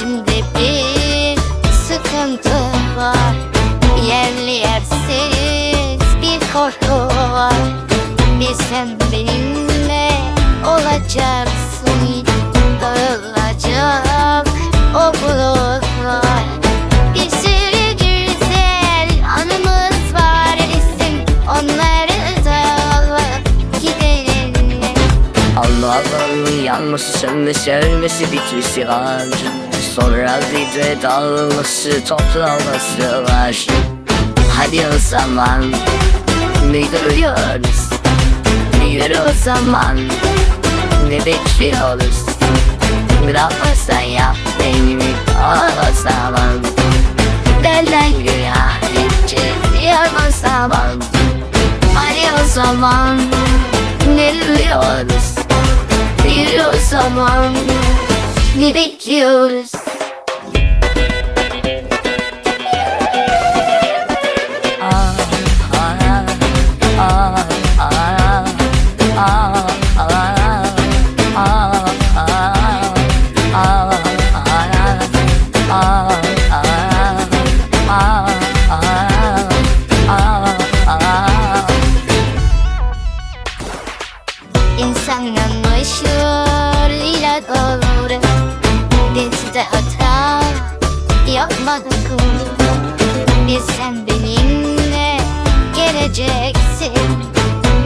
Şimdi bir sıkıntı var. Yerli yersiz bir korku var. Bir sen benimle olacak Yanması sönme sevmesi bitmesi var Sonra bir de dağılması toplanması var. Hadi o zaman ne duruyoruz Yürü o zaman ne bekliyoruz? Bırakmazsan yap beni o zaman. Benden güya geçiyor o zaman. Hadi o zaman ne duruyoruz Yürü o zaman. Ne bekliyoruz yapmadık Biz sen benimle geleceksin.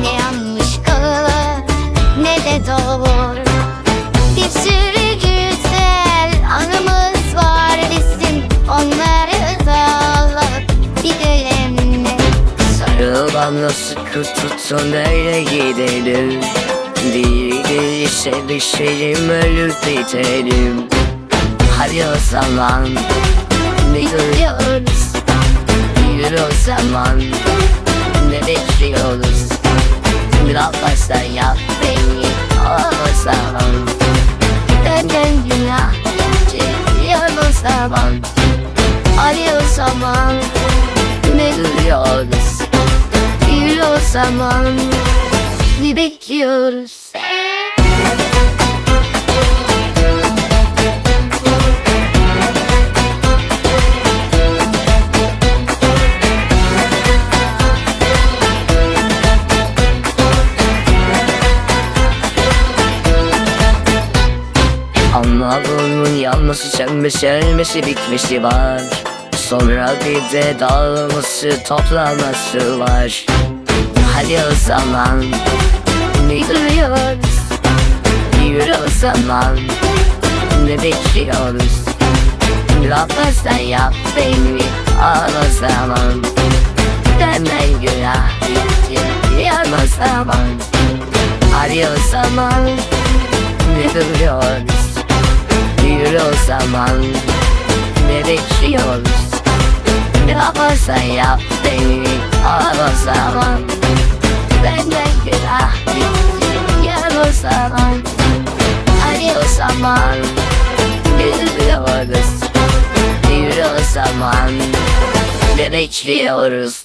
Ne yanlış kalır ne de doğru. Bir sürü güzel anımız var. Bizim Onları da alıp gidelim Sarıl bana sıkı tutun öyle gidelim? Değil değilse düşelim ölüp bitelim Hadi o zaman. Ne duruyoruz Yürü o zaman. Ne bekliyoruz? Bırakmazsan yap beni. O zaman. Benden günah geçiyor o zaman. O zaman. Ne duruyoruz Yürü o zaman. Ne bekliyoruz Anadolu'nun yanması sönmesi ölmesi bitmesi var. Sonra bir de dağılması toplanması var. Hadi o zaman. Ne duruyoruz? Yürü o zaman. Ne bekliyoruz? Laflarsan yap beni al o zaman. Benden günah yar o zaman. Hadi o zaman. Ne duruyoruz Yürü o zaman. Ne bekliyoruz? Ne yaparsan yap beni al o zaman. Benden günah yar o zaman. Hadi o zaman ne duruyoruz Yürü o zaman. Ne bekliyoruz